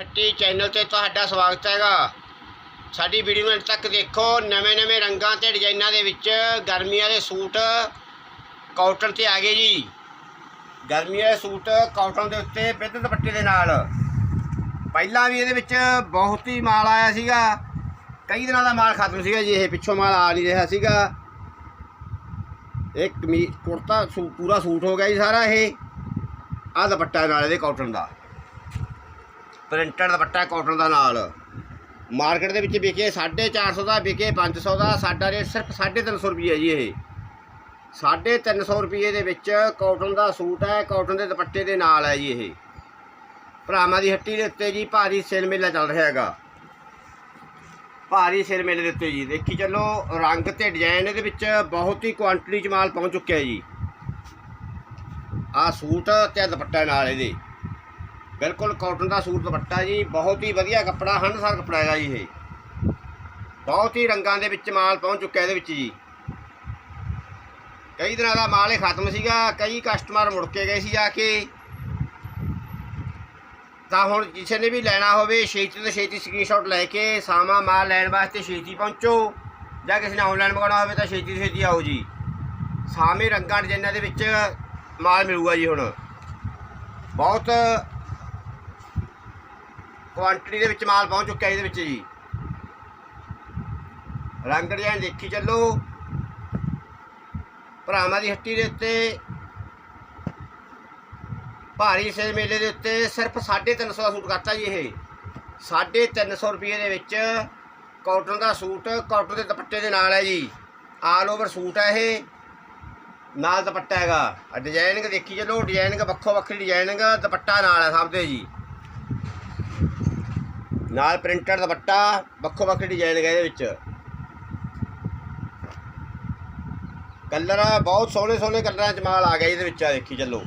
ਖੱਟੀ ਚੈਨਲ ਤੇ ਤੁਹਾਡਾ ਸਵਾਗਤ ਹੈਗਾ। ਸਾਡੀ ਵੀਡੀਓ ਨੂੰ ਅੰਤ ਤੱਕ ਦੇਖੋ ਨਵੇਂ-ਨਵੇਂ ਰੰਗਾਂ ਤੇ ਡਿਜ਼ਾਈਨਾਂ ਦੇ ਵਿੱਚ ਗਰਮੀਆਂ ਦੇ ਸੂਟ ਕਾਟਨ ਤੇ ਆ ਗਏ ਜੀ। ਗਰਮੀਆਂ ਦੇ ਸੂਟ ਕਾਟਨ ਦੇ ਉੱਤੇ ਬਿੱਧ ਦੁਪੱਟੇ ਦੇ ਨਾਲ। ਪਹਿਲਾਂ ਵੀ ਇਹਦੇ ਵਿੱਚ ਬਹੁਤ ਹੀ ਮਾਲ ਆਇਆ ਸੀਗਾ। ਕਈ ਦਿਨਾਂ ਦਾ ਮਾਲ ਖਤਮ ਸੀਗਾ ਜੀ, ਇਹ ਪਿੱਛੋਂ ਮਾਲ ਆ ਨਹੀਂ ਰਿਹਾ ਸੀਗਾ। ਇਹ ਕਮੀ ਕੁੜਤਾ ਸੂ ਪੂਰਾ ਸੂਟ ਹੋ ਗਿਆ ਜੀ ਸਾਰਾ ਇਹ। ਆਹ ਦੁਪੱਟਾ ਨਾਲ ਇਹਦੇ ਕਾਟਨ ਦਾ। ਪ੍ਰਿੰਟਡ ਦੁਪੱਟਾ ਕਾਟਨ ਦਾ ਨਾਲ। ਮਾਰਕੀਟ ਦੇ ਵਿੱਚ ਵਿਕੇ 450 ਦਾ, ਵਿਕੇ 500 ਦਾ, ਸਾਡਾ ਰੇਟ ਸਿਰਫ 350 ਰੁਪਏ ਜੀ ਇਹ। 350 ਰੁਪਏ ਦੇ ਵਿੱਚ ਕਾਟਨ ਦਾ ਸੂਟ ਹੈ, ਕਾਟਨ ਦੇ ਦੁਪੱਟੇ ਦੇ ਨਾਲ ਹੈ ਜੀ ਇਹ। ਭਰਾਵਾਂ ਦੀ ਹੱਟੀ ਦੇ ਉੱਤੇ ਜੀ ਭਾਰੀ ਸੇਲ ਮੇਲਾ ਚੱਲ ਰਿਹਾ ਹੈਗਾ। ਭਾਰੀ ਸੇਲ ਮੇਲੇ ਦੇ ਉੱਤੇ ਜੀ। ਦੇਖੀ ਚੱਲੋ, ਰੰਗ ਤੇ ਡਿਜ਼ਾਈਨ ਇਹਦੇ ਵਿੱਚ ਬਹੁਤ ਹੀ ਕੁਆਂਟੀਟੀ ਚ ਮਾਲ ਪਹੁੰਚ ਚੁੱਕਿਆ ਜੀ। ਆ ਸੂਟ ਤੇ ਦੁਪੱਟਾ ਨਾਲ ਇਹਦੇ। ਬਿਲਕੁਲ ਕਾਟਨ ਦਾ ਸੂਟ ਦੁਪੱਟਾ ਜੀ, ਬਹੁਤ ਹੀ ਵਧੀਆ ਕੱਪੜਾ ਹੰਡਸਾਰ ਕੱਪੜਾ ਹੈਗਾ ਜੀ ਇਹ। ਬਹੁਤ ਹੀ ਰੰਗਾਂ ਦੇ ਵਿੱਚ ਮਾਲ ਪਹੁੰਚ ਚੁੱਕਿਆ ਇਹਦੇ ਵਿੱਚ ਜੀ। ਕਈ ਦਿਨਾਂ ਦਾ ਮਾਲ ਇਹ ਖਤਮ ਸੀਗਾ, ਕਈ ਕਸਟਮਰ ਮੁੜ ਕੇ ਗਏ ਸੀ ਜਾ ਕੇ। ਤਾਂ ਹੁਣ ਕਿਸੇ ਨੇ ਵੀ ਲੈਣਾ ਹੋਵੇ, ਛੇਤੀ ਤੋਂ ਛੇਤੀ ਸਕਰੀਨਸ਼ਾਟ ਲੈ ਕੇ ਸਾਮਾ ਮਾਲ ਲੈਣ ਵਾਸਤੇ ਛੇਤੀ ਪਹੁੰਚੋ, ਜਾਂ ਕਿਸੇ ਨੇ ਆਨਲਾਈਨ ਮੰਗਾਉਣਾ ਹੋਵੇ ਤਾਂ ਛੇਤੀ ਤੋਂ ਛੇਤੀ ਆਓ ਜੀ। ਸਾਮੇ ਰੰਗਾਂ ਡਿਜ਼ਾਈਨਾਂ ਦੇ ਵਿੱਚ ਮਾਲ ਮਿਲੂਗਾ ਜੀ ਹੁਣ। ਬਹੁਤ ਕੁਆਂਟੀਟੀ ਦੇ ਵਿੱਚ ਮਾਲ ਪਹੁੰਚ ਚੁੱਕਿਆ ਇਹਦੇ ਵਿੱਚ ਜੀ। ਰੰਗ ਡਿਜ਼ਾਈਨ ਦੇਖੀ ਚੱਲੋ। ਭਰਾਵਾਂ ਦੀ ਹੱਟੀ ਦੇ ਉੱਤੇ, ਭਾਰੀ ਸੇ ਮੇਲੇ ਦੇ ਉੱਤੇ ਸਿਰਫ 350 ਦਾ ਸੂਟ ਕਰਤਾ ਜੀ ਇਹ। 350 ਰੁਪਏ ਦੇ ਵਿੱਚ ਕਾਟਨ ਦਾ ਸੂਟ, ਕਾਟਨ ਦੇ ਦੁਪੱਟੇ ਦੇ ਨਾਲ ਹੈ ਜੀ। ਆਲ ਓਵਰ ਸੂਟ ਹੈ ਇਹ। ਨਾਲ ਦੁਪੱਟਾ ਹੈਗਾ। ਆ ਡਿਜ਼ਾਈਨਿੰਗ ਦੇਖੀ ਚੱਲੋ ਡਿਜ਼ਾਈਨਿੰਗ ਵੱਖੋ ਵੱਖਰੀ ਡਿਜ਼ਾਈਨਿੰਗ ਦੁਪੱਟਾ ਨਾਲ ਹੈ ਸਭ ਦੇ ਜੀ। ਨਾਲ ਪ੍ਰਿੰਟਡ ਦੁਪੱਟਾ, ਵੱਖੋ ਵੱਖਰੀ ਡਿਜ਼ਾਈਨਿੰਗ ਹੈ ਇਹਦੇ ਵਿੱਚ। ਕਲਰ ਬਹੁਤ ਸੋਹਣੇ ਸੋਹਣੇ ਕਲਰਾਂ ਚ ਮਾਲ ਆ ਗਿਆ ਇਹਦੇ ਵਿੱਚ ਆ ਦੇਖੀ ਚੱਲੋ।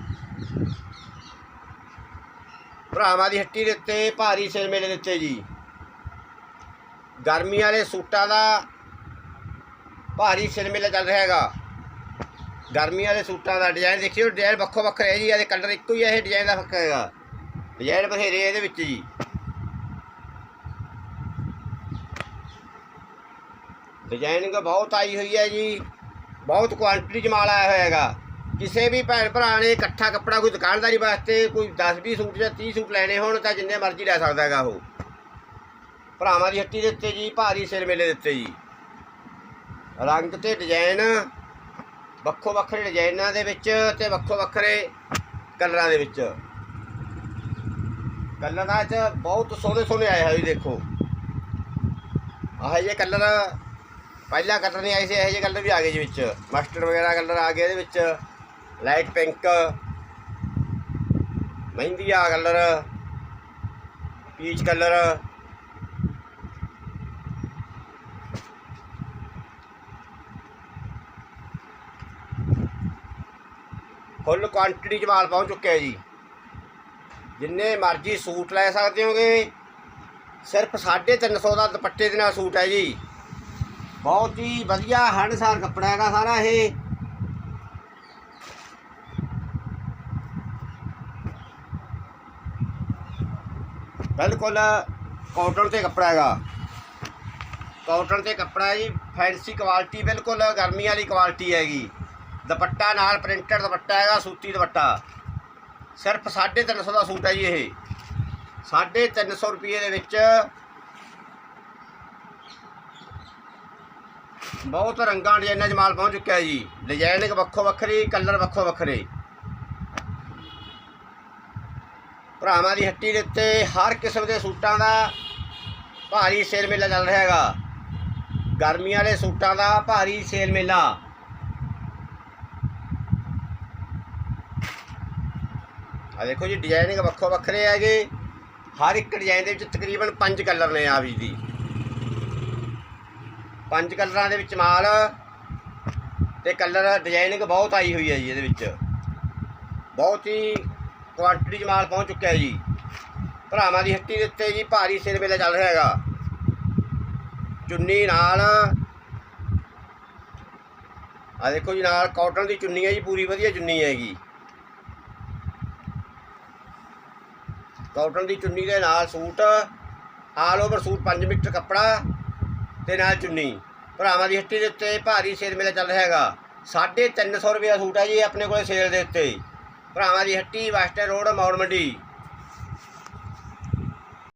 ਭਰਾਵਾਂ ਦੀ ਹੱਟੀ ਦੇ ਉੱਤੇ, ਭਾਰੀ ਸਿਰ ਮੇਲੇ ਦੇ ਉੱਤੇ ਜੀ। ਗਰਮੀ ਵਾਲੇ ਸੂਟਾਂ ਦਾ ਭਾਰੀ ਸਿਰ ਮੇਲਾ ਚੱਲ ਰਿਹਾ ਹੈਗਾ। ਗਰਮੀ ਵਾਲੇ ਸੂਟਾਂ ਦਾ ਡਿਜ਼ਾਈਨ ਦੇਖਿਓ ਡਿਜ਼ਾਈਨ ਵੱਖੋ ਵੱਖਰੇ ਹੈ ਜੀ, ਇਹਦੇ ਕਲਰ ਇੱਕੋ ਹੀ ਹੈ ਇਹ ਡਿਜ਼ਾਈਨ ਦਾ ਫ਼ਰਕ ਹੈਗਾ। ਡਿਜ਼ਾਈਨ ਬਥੇਰੇ ਇਹਦੇ ਵਿੱਚ ਜੀ। ਡਿਜ਼ਾਈਨਿੰਗ ਬਹੁਤ ਆਈ ਹੋਈ ਹੈ ਜੀ। ਬਹੁਤ ਕੁਆਂਟੀਟੀ ਚ ਮਾਲ ਆਇਆ ਹੋਇਆ ਹੈਗਾ। ਕਿਸੇ ਵੀ ਭੈਣ ਭਰਾ ਨੇ ਇਕੱਠਾ ਕੱਪੜਾ ਕੋਈ ਦੁਕਾਨਦਾਰੀ ਵਾਸਤੇ ਕੋਈ 10 20 ਸੂਟ ਜਾਂ 30 ਸੂਟ ਲੈਣੇ ਹੋਣ ਤਾਂ ਜਿੰਨੇ ਮਰਜ਼ੀ ਲੈ ਸਕਦਾ ਹੈਗਾ ਉਹ। ਭਰਾਵਾਂ ਦੀ ਹੱਟੀ ਦੇ ਉੱਤੇ ਜੀ, ਭਾਰੀ ਸਿਰ ਮੇਲੇ ਦੇ ਉੱਤੇ ਜੀ। ਰੰਗ ਤੇ ਡਿਜ਼ਾਈਨ ਵੱਖੋ ਵੱਖਰੇ ਡਿਜ਼ਾਈਨਾਂ ਦੇ ਵਿੱਚ ਤੇ ਵੱਖੋ ਵੱਖਰੇ ਕਲਰਾਂ ਦੇ ਵਿੱਚ। ਕਲਰਾਂ 'ਚ ਬਹੁਤ ਸੋਹਣੇ ਸੋਹਣੇ ਆਏ ਹੋਏ ਦੇਖੋ। ਆਹ ਇਹ ਕਲਰ ਪਹਿਲਾਂ ਕਲਰ ਨਹੀਂ ਆਏ ਸੀ, ਇਹੋ ਜਿਹੇ ਕਲਰ ਵੀ ਆ ਗਏ ਜੀ ਵਿੱਚ। ਮਸਟਰਡ ਵਗੈਰਾ ਕਲਰ ਆ ਗਏ ਇਹਦੇ ਵਿੱਚ। Light pink ਮਹਿੰਦੀਆ colour peach colour full quantity ਚ ਮਾਲ ਪਹੁੰਚ ਚੁੱਕਿਆ ਜੀ। ਜਿੰਨੇ ਮਰਜ਼ੀ ਸੂਟ ਲੈ ਸਕਦੇ ਹੋਗੇ। ਸਿਰਫ 350 ਦਾ ਦੁਪੱਟੇ ਦੇ ਨਾਲ ਸੂਟ ਹੈ ਜੀ। ਬਹੁਤ ਹੀ ਵਧੀਆ ਹੰਡਸਾਰ ਕੱਪੜਾ ਹੈਗਾ ਸਾਰਾ ਇਹ। ਬਿਲਕੁਲ ਕਾਟਨ ਤੇ ਕੱਪੜਾ ਹੈਗਾ। ਕਾਟਨ ਤੇ ਕੱਪੜਾ ਹੈ ਜੀ ਫੈਂਸੀ ਕੁਆਲਿਟੀ ਬਿਲਕੁਲ ਗਰਮੀ ਵਾਲੀ ਕੁਆਲਿਟੀ ਹੈਗੀ। ਦੁਪੱਟਾ ਨਾਲ ਪ੍ਰਿੰਟਡ ਦੁਪੱਟਾ ਹੈਗਾ, ਸੂਤੀ ਦੁਪੱਟਾ। ਸਿਰਫ 350 ਦਾ ਸੂਟ ਹੈ ਜੀ ਇਹ। 350 ਰੁਪਏ ਦੇ ਵਿੱਚ ਬਹੁਤ ਰੰਗਾਂ ਡਿਜ਼ਾਈਨਾਂ 'ਚ ਮਾਲ ਪਹੁੰਚ ਚੁੱਕਿਆ ਜੀ। ਡਿਜ਼ਾਈਨਿੰਗ ਵੱਖੋ ਵੱਖਰੀ ਕਲਰ ਵੱਖੋ ਵੱਖਰੇ। ਭਰਾਵਾਂ ਦੀ ਹੱਟੀ ਦੇ ਉੱਤੇ ਹਰ ਕਿਸਮ ਦੇ ਸੂਟਾਂ ਦਾ ਭਾਰੀ ਸੇਲ ਮੇਲਾ ਚੱਲ ਰਿਹਾ ਹੈਗਾ। ਗਰਮੀਆਂ ਵਾਲੇ ਸੂਟਾਂ ਦਾ ਭਾਰੀ ਸੇਲ ਮੇਲਾ। ਆ ਦੇਖੋ ਜੀ ਡਿਜ਼ਾਈਨਿੰਗ ਵੱਖੋ ਵੱਖਰੇ ਹੈਗੇ। ਹਰ ਇੱਕ ਡਿਜ਼ਾਈਨ ਦੇ ਵਿੱਚ ਤਕਰੀਬਨ 5 ਕਲਰ ਨੇ ਆ ਵੀ ਦੀ ਪੰਜ ਕਲਰਾਂ ਦੇ ਵਿੱਚ ਮਾਲ ਤੇ ਕਲਰ ਡਿਜ਼ਾਈਨਿੰਗ ਬਹੁਤ ਆਈ ਹੋਈ ਹੈ ਜੀ ਇਹਦੇ ਵਿੱਚ। ਬਹੁਤ ਹੀ ਕੁਆਂਟੀਟੀ 'ਚ ਮਾਲ ਪਹੁੰਚ ਚੁੱਕਿਆ ਹੈ ਜੀ। ਭਰਾਵਾਂ ਦੀ ਹੱਟੀ ਦੇ ਉੱਤੇ ਜੀ ਭਾਰੀ ਸਿਰ ਮੇਲਾ ਚੱਲ ਰਿਹਾ ਹੈਗਾ। ਚੁੰਨੀ ਨਾਲ ਆ ਦੇਖੋ ਜੀ ਨਾਲ ਕਾਟਨ ਦੀ ਚੁੰਨੀ ਹੈ ਜੀ, ਪੂਰੀ ਵਧੀਆ ਚੁੰਨੀ ਹੈਗੀ। ਕਾਟਨ ਦੀ ਚੁੰਨੀ ਦੇ ਨਾਲ suit all over suit 5 metre ਕੱਪੜਾ ਤੇ ਨਾਲ ਚੁੰਨੀ। ਭਰਾਵਾਂ ਦੀ ਹੱਟੀ ਦੇ ਉੱਤੇ ਭਾਰੀ ਸੇਲ ਮੇਲਾ ਚੱਲ ਰਿਹਾ ਹੈਗਾ। 350 ਰੁਪਏ ਦਾ ਸੂਟ ਹੈ ਜੀ ਆਪਣੇ ਕੋਲੇ ਸੇਲ ਦੇ ਉੱਤੇ। ਭਰਾਵਾਂ ਦੀ ਹੱਟੀ ਵੈਸਟਰਨ ਰੋਡ ਮੌੜ ਮੰਡੀ।